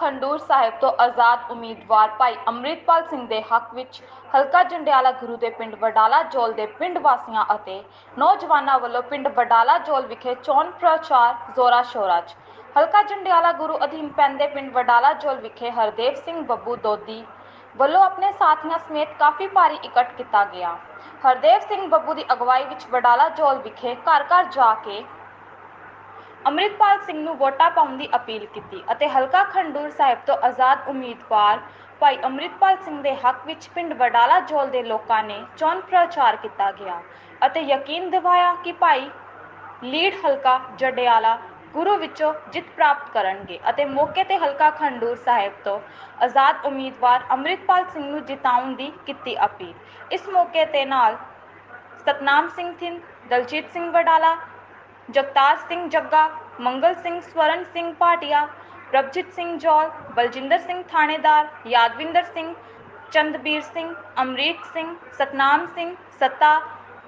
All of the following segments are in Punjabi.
ਖੰਡੂਰ ਸਾਹਿਬ ਤੋਂ ਆਜ਼ਾਦ ਉਮੀਦਵਾਰ ਭਾਈ ਅੰਮ੍ਰਿਤਪਾਲ ਸਿੰਘ ਦੇ ਹੱਕ ਵਿੱਚ ਹਲਕਾ ਜੰਡਿਆਲਾ ਗੁਰੂ ਦੇ ਪਿੰਡ ਵਡਾਲਾ ਜੋਲ ਦੇ ਪਿੰਡ ਵਾਸੀਆਂ ਅਤੇ ਨੌਜਵਾਨਾਂ ਵੱਲੋਂ ਪਿੰਡ ਵਡਾਲਾ ਜੋਲ ਵਿਖੇ ਚੋਣ ਪ੍ਰਚਾਰ ਜ਼ੋਰਾ ਸ਼ੋਰਾ 'ਚ। ਹਲਕਾ ਜੰਡਿਆਲਾ ਗੁਰੂ ਅਧੀਨ ਪੈਂਦੇ ਪਿੰਡ ਵਡਾਲਾ ਜੋਲ ਵਿਖੇ ਹਰਦੇਵ ਸਿੰਘ ਬੱਬੂ ਦੋਦੀ ਵੱਲੋਂ ਆਪਣੇ ਸਾਥੀਆਂ ਸਮੇਤ ਕਾਫੀ ਭਾਰੀ ਇਕੱਠ ਕੀਤਾ ਗਿਆ। ਹਰਦੇਵ ਸਿੰਘ ਬੱਬੂ ਦੀ ਅਗਵਾਈ ਵਿੱਚ ਵਡਾਲਾ ਜੋਲ ਵਿਖੇ ਘਰ ਘਰ ਜਾ ਕੇ ਅੰਮ੍ਰਿਤਪਾਲ ਸਿੰਘ ਨੂੰ ਵੋਟਾਂ ਪਾਉਣ ਦੀ ਅਪੀਲ ਕੀਤੀ ਅਤੇ ਹਲਕਾ ਖੰਡੂਰ ਸਾਹਿਬ ਤੋਂ ਆਜ਼ਾਦ ਉਮੀਦਵਾਰ ਭਾਈ ਅੰਮ੍ਰਿਤਪਾਲ ਸਿੰਘ ਦੇ ਹੱਕ ਵਿੱਚ ਪਿੰਡ ਵਡਾਲਾ ਜੋਲ ਦੇ ਲੋਕਾਂ ਨੇ ਚੋਣ ਪ੍ਰਚਾਰ ਕੀਤਾ ਗਿਆ ਅਤੇ ਯਕੀਨ ਦਿਵਾਇਆ ਕਿ ਭਾਈ ਲੀਡ ਹਲਕਾ ਜਡਿਆਲਾ ਗੁਰੂ ਵਿੱਚੋਂ ਜਿੱਤ ਪ੍ਰਾਪਤ ਕਰਨਗੇ ਅਤੇ ਮੌਕੇ ਤੇ ਹਲਕਾ ਖੰਡੂਰ ਸਾਹਿਬ ਤੋਂ ਆਜ਼ਾਦ ਉਮੀਦਵਾਰ ਅੰਮ੍ਰਿਤਪਾਲ ਸਿੰਘ ਨੂੰ ਜਿਤਾਉਣ ਦੀ ਕੀਤੀ ਅਪੀਲ। ਇਸ ਮੌਕੇ ਤੇ ਨਾਲ ਸਤਨਾਮ ਸਿੰਘ ਥਿੰਦ, ਦਲਜੀਤ ਸਿੰਘ ਵਡਾਲਾ ਜਗਤਾਰ ਸਿੰਘ ਜੱਗਾ ਮੰਗਲ ਸਿੰਘ ਸਵਰਨ ਸਿੰਘ ਭਾਟੀਆ ਪ੍ਰਭਜੀਤ ਸਿੰਘ ਜੌਲ ਬਲਜਿੰਦਰ ਸਿੰਘ ਥਾਣੇਦਾਰ ਯਾਦਵਿੰਦਰ ਸਿੰਘ ਚੰਦਬੀਰ ਸਿੰਘ ਅਮਰੀਕ ਸਿੰਘ ਸਤਨਾਮ ਸਿੰਘ ਸੱਤਾ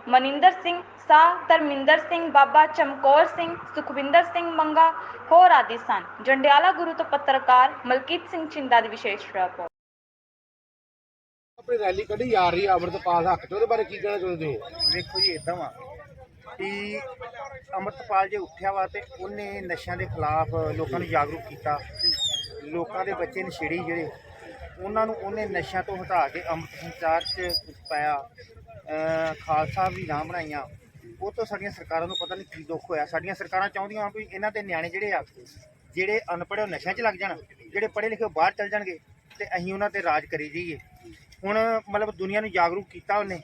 ਮਨਿੰਦਰ ਸਿੰਘ ਸਾਹ ਧਰਮਿੰਦਰ ਸਿੰਘ ਬਾਬਾ ਚਮਕੌਰ ਸਿੰਘ ਸੁਖਵਿੰਦਰ ਸਿੰਘ ਮੰਗਾ ਹੋਰ ਆਦਿ ਸਨ। ਜੰਡਿਆਲਾ ਗੁਰੂ ਤੋਂ ਪੱਤਰਕਾਰ ਮਲਕੀਤ ਸਿੰਘ ਚਿੰਦਾ ਦੀ ਵਿਸ਼ੇਸ਼ ਰਿਪੋਰਟ। ਆਪਣੀ ਰੈਲੀ ਕੱਢੀ ਜਾ ਰਹੀ ਹੈ ਅੰਮ੍ਰਿਤਪਾਲ ਹੱਕ ਤੇ ਉਹਦੇ ਬਾਰੇ ਕੀ ਕਹਿਣਾ ਚਾਹੁੰਦੇ ਹੋ? ਵੇਖੋ ਜੀ ਇਦਾਂ ਵਾ। ਕਿ ਅੰਮ੍ਰਿਤਪਾਲ ਜੇ ਉੱਠਿਆ ਵਾ ਤੇ ਉਹਨੇ ਨਸ਼ਿਆਂ ਦੇ ਖਿਲਾਫ ਲੋਕਾਂ ਨੂੰ ਜਾਗਰੂਕ ਕੀਤਾ। ਲੋਕਾਂ ਦੇ ਬੱਚੇ ਨਸ਼ੇੜੀ ਜਿਹੜੇ, ਉਹਨਾਂ ਨੂੰ ਉਹਨੇ ਨਸ਼ਿਆਂ ਤੋਂ ਹਟਾ ਕੇ ਅੰਮ੍ਰਿਤ ਸੰਚਾਰ 'ਚ ਪਾਇਆ। ਖਾਲਸਾ ਵੀ ਨਾਮ ਬਣਾਈਆਂ ਉਹ ਤੋਂ ਸਾਡੀਆਂ ਸਰਕਾਰਾਂ ਨੂੰ ਪਤਾ ਨਹੀਂ ਕੀ ਦੁੱਖ ਹੋਇਆ। ਸਾਡੀਆਂ ਸਰਕਾਰਾਂ ਚਾਹੁੰਦੀਆਂ ਵੀ ਇਹਨਾਂ ਦੇ ਨਿਆਣੇ ਜਿਹੜੇ ਆ, ਜਿਹੜੇ ਅਨਪੜ੍ਹ ਉਹ ਨਸ਼ਿਆਂ 'ਚ ਲੱਗ ਜਾਣ, ਜਿਹੜੇ ਪੜ੍ਹੇ ਲਿਖੇ ਬਾਹਰ ਚੱਲ ਜਾਣਗੇ ਤੇ ਅਸੀਂ ਉਹਨਾਂ ਤੇ ਰਾਜ ਕਰੀ ਜਾਈਏ। ਹੁਣ ਮਤਲਬ ਦੁਨੀਆ ਨੂੰ ਜਾਗਰੂਕ ਕੀਤਾ ਉਹਨੇ।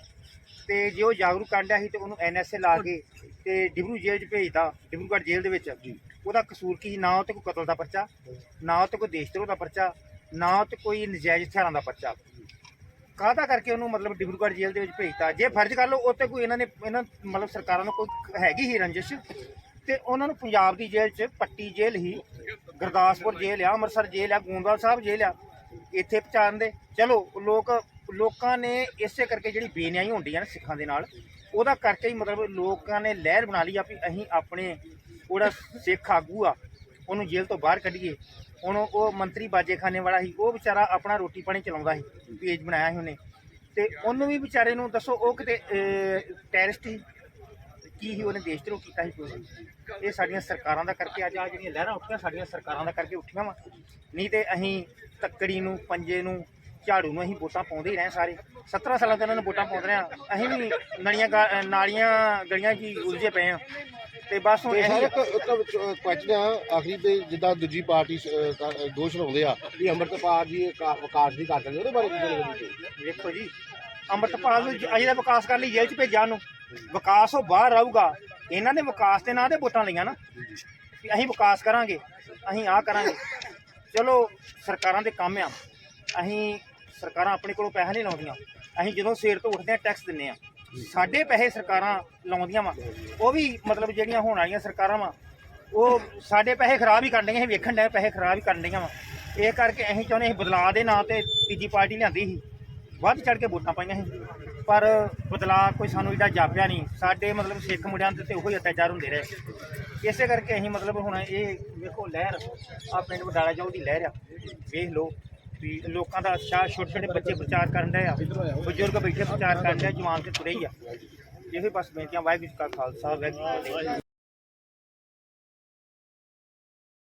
ਤੇ ਜੇ ਉਹ ਜਾਗਰੂਕ ਕਰਨ ਡਿਆ ਸੀ ਤੇ ਉਹਨੂੰ ਐਨਐਸਏ ਲਾ ਕੇ ਤੇ ਡਿਬਰੂ ਜੇਲ੍ਹ 'ਚ ਭੇਜਤਾ ਡਿਬਰੂਗੜ੍ਹ ਜੇਲ੍ਹ ਦੇ ਵਿੱਚ। ਉਹਦਾ ਕਸੂਰ ਕੀ ਸੀ? ਨਾ ਉਹ ਤੇ ਕੋਈ ਕਤਲ ਦਾ ਪਰਚਾ ਨਾ ਉਹ ਤੇ ਕੋਈ ਦੇਸ਼ ਧਰੋਹ ਦਾ ਪਰਚਾ ਨਾ ਉਹ ਤੇ ਕੋਈ ਨਜਾਇਜ਼ ਹਥਿਆਰਾਂ ਦਾ ਪਰਚਾ। ਕਾਹਦਾ ਕਰਕੇ ਉਹਨੂੰ ਮਤਲਬ ਡਿਬਰੂਗੜ੍ਹ ਜੇਲ੍ਹ ਦੇ ਵਿੱਚ ਭੇਜਤਾ? ਜੇ ਫਰਜ਼ ਕਰ ਲਓ ਉੱਤੇ ਕੋਈ ਇਹਨਾਂ ਨੇ ਇਹਨਾਂ ਮਤਲਬ ਸਰਕਾਰਾਂ ਨੂੰ ਕੋਈ ਹੈਗੀ ਹੀ ਰੰਜਿਸ਼ ਤੇ ਉਹਨਾਂ ਨੂੰ ਪੰਜਾਬ ਦੀ ਜੇਲ੍ਹ 'ਚ ਪੱਟੀ ਜੇਲ੍ਹ ਹੀ ਗੁਰਦਾਸਪੁਰ ਜੇਲ੍ਹ ਆ ਅੰਮ੍ਰਿਤਸਰ ਜੇਲ੍ਹ ਆ ਗੋਂਦਵਾਲ ਸਾਹਿਬ ਜੇਲ੍ਹ ਆ ਇੱਥੇ ਪਹੁੰਚਾਉਣ ਦੇ। ਚਲੋ ਲੋਕ ਲੋਕਾਂ ਨੇ ਇਸੇ ਕਰਕੇ ਜਿਹੜੀ ਬੇਨਿਆਈ ਹੁੰਦੀ ਆ ਨਾ ਸਿੱਖਾਂ ਦੇ ਨਾਲ, ਉਹਦਾ ਕਰਕੇ ਹੀ ਮਤਲਬ ਲੋਕਾਂ ਨੇ ਲਹਿਰ ਬਣਾ ਲਈ ਆ ਵੀ ਅਸੀਂ ਆਪਣੇ ਉਹਦਾ ਸਿੱਖ ਆਗੂ ਆ, ਉਹਨੂੰ ਜੇਲ੍ਹ ਤੋਂ ਬਾਹਰ ਕੱਢੀਏ। ਹੁਣ ਉਹ ਮੰਤਰੀ ਬਾਜੇਖਾਨੇ ਵਾਲਾ ਸੀ, ਉਹ ਵਿਚਾਰਾ ਆਪਣਾ ਰੋਟੀ ਪਾਣੀ ਚਲਾਉਂਦਾ ਸੀ ਪੇਜ ਬਣਾਇਆ ਸੀ ਉਹਨੇ। ਤੇ ਉਹਨੂੰ ਵੀ ਵਿਚਾਰੇ ਨੂੰ ਦੱਸੋ, ਉਹ ਕਿਤੇ ਟੈਰਰਿਸਟ ਸੀ? ਕੀ ਹੀ ਉਹਨੇ ਦੇਸ਼ ਧਰੋਹ ਕੀਤਾ ਸੀ ਕੋਈ? ਇਹ ਸਾਡੀਆਂ ਸਰਕਾਰਾਂ ਦਾ ਕਰਕੇ ਅੱਜ ਆ ਜਿਹੜੀਆਂ ਲਹਿਰਾਂ ਉੱਠੀਆਂ, ਸਾਡੀਆਂ ਸਰਕਾਰਾਂ ਦਾ ਕਰਕੇ ਉੱਠੀਆਂ ਵਾ। ਨਹੀਂ ਤੇ ਅਸੀਂ ਤੱਕੜੀ ਨੂੰ, ਪੰਜੇ ਨੂੰ ਝਾੜੂ ਨੂੰ ਅਸੀਂ ਵੋਟਾਂ ਪਾਉਂਦੇ ਹੀ ਰਹੇ ਸਾਰੇ। 17 ਸਾਲਾਂ ਤੋਂ ਇਹਨਾਂ ਨੂੰ ਵੋਟਾਂ ਪਾਉਂਦੇ ਰਹੇ ਹਾਂ। ਅਸੀਂ ਵੀ ਨਲੀਆਂ ਗਾ- ਨਾਲੀਆਂ ਗਲੀਆਂ 'ਚ ਹੀ ਉਲਝੇ ਪਏ ਆ ਤੇ ਬਸ ਹੁਣ ਇਹੀ ਇੱਕ ਕੁਐਸਚਨ ਆ। ਆਖਰੀ ਤੇ ਜਿੱਦਾਂ ਦੂਜੀ ਪਾਰਟੀ ਸ- ਅਹ ਕ- ਦੋਸ਼ ਲਾਉਂਦੇ ਆ ਵੀ ਅੰਮ੍ਰਿਤਪਾਲ ਜੀ ਇਹ ਕਾ- ਵਿਕਾਸ ਨਹੀਂ ਕਰ ਸਕਦੇ ਉਹਦੇ ਬਾਰੇ ਕੀ ਕਹਿਣਾ ਚਾਹੁੰਦੇ ਹੋ ਵੇਖੋ ਜੀ ਅੰਮ੍ਰਿਤਪਾਲ ਨੂੰ ਅਜੇ ਦਾ ਵਿਕਾਸ ਕਰਨ ਲਈ ਜੇਲ੍ਹ 'ਚ ਭੇਜਿਆ ਉਹਨੂੰ। ਵਿਕਾਸ ਉਹ ਬਾਹਰ ਰਹੂਗਾ ਇਹਨਾਂ ਨੇ ਵਿਕਾਸ ਦੇ ਨਾਂ ਤੇ ਵੋਟਾਂ ਲਈਆਂ ਨਾ। ਵੀ ਅਸੀਂ ਵਿਕਾਸ ਕਰਾਂਗੇ ਅਸੀਂ ਆਹ ਕਰਾਂਗੇ। ਚਲੋ ਸਰਕਾਰਾਂ ਦੇ ਕੰਮ ਆ। ਅਸੀਂ ਸਰਕਾਰਾਂ ਆਪਣੇ ਕੋਲੋਂ ਪੈਸਾ ਨਹੀਂ ਲਾਉਂਦੀਆਂ। ਅਸੀਂ ਜਦੋਂ ਸਵੇਰ ਤੋਂ ਉੱਠਦੇ ਆ ਟੈਕਸ ਦਿੰਨੇ ਆ ਸਾਡੇ ਪੈਸੇ ਸਰਕਾਰਾਂ ਲਾਉਂਦੀਆਂ ਵਾ। ਉਹ ਵੀ ਮਤਲਬ ਜਿਹੜੀਆਂ ਹੋਣ ਵਾਲੀਆਂ ਸਰਕਾਰਾਂ ਵਾ, ਉਹ ਸਾਡੇ ਪੈਸੇ ਖਰਾਬ ਹੀ ਕਰਨ ਡਈਆਂ ਅਸੀਂ ਵੇਖਣ ਡਏ ਪੈਸੇ ਖਰਾਬ ਹੀ ਕਰਨ ਡਈਆਂ ਵਾ। ਇਹ ਕਰਕੇ ਅਸੀਂ ਚਾਹੁੰਦੇ ਅਸੀਂ ਬਦਲਾਅ ਦੇ ਨਾਂ ਤੇ ਤੀਜੀ ਪਾਰਟੀ ਲਿਆਂਦੀ ਸੀ। ਵੱਧ ਚੜ ਕੇ ਵੋਟਾਂ ਪਾਈਆਂ ਸੀ। ਪਰ ਬਦਲਾਅ ਕੋਈ ਸਾਨੂੰ ਇਹਦਾ ਜਾਪਿਆ ਨਹੀਂ। ਸਾਡੇ ਮਤਲਬ ਸਿੱਖ ਮੁੰਡਿਆਂ ਦੇ ਤੇ ਉਹੀ ਅਤਿਆਚਾਰ ਹੁੰਦੇ ਰਹੇ। ਇਸੇ ਕਰਕੇ ਅਸੀਂ ਮਤਲਬ ਹੁਣ ਇਹ ਵੇਖੋ ਲਹਿਰ ਆ ਪਿੰਡ ਵਡਾਲਾ ਜਾਉ ਦੀ ਲਹਿਰ ਆ। ਵੇਖ ਲਓ। ਵੀ ਲੋਕਾਂ ਦਾ ਉਤਸ਼ਾਹ ਛੋਟੇ ਛੋਟੇ ਬੱਚੇ ਪ੍ਰਚਾਰ ਕਰਨ ਡਏ ਆ। ਬਜ਼ੁਰਗ ਬੈਠੇ ਪ੍ਰਚਾਰ ਕਰਨ ਡਏ ਆ, ਜਵਾਨ ਤੇ ਤੁਰੇ ਹੀ ਆ। ਇਹੋ ਬਸ ਬੇਨਤੀਆਂ ਵਾਹਿਗੁਰੂ ਜੀ ਕਾ ਖਾਲਸਾ ਵਾਹਿਗੁਰੂ ਜੀ ਕੀ ਫਤਿਹ।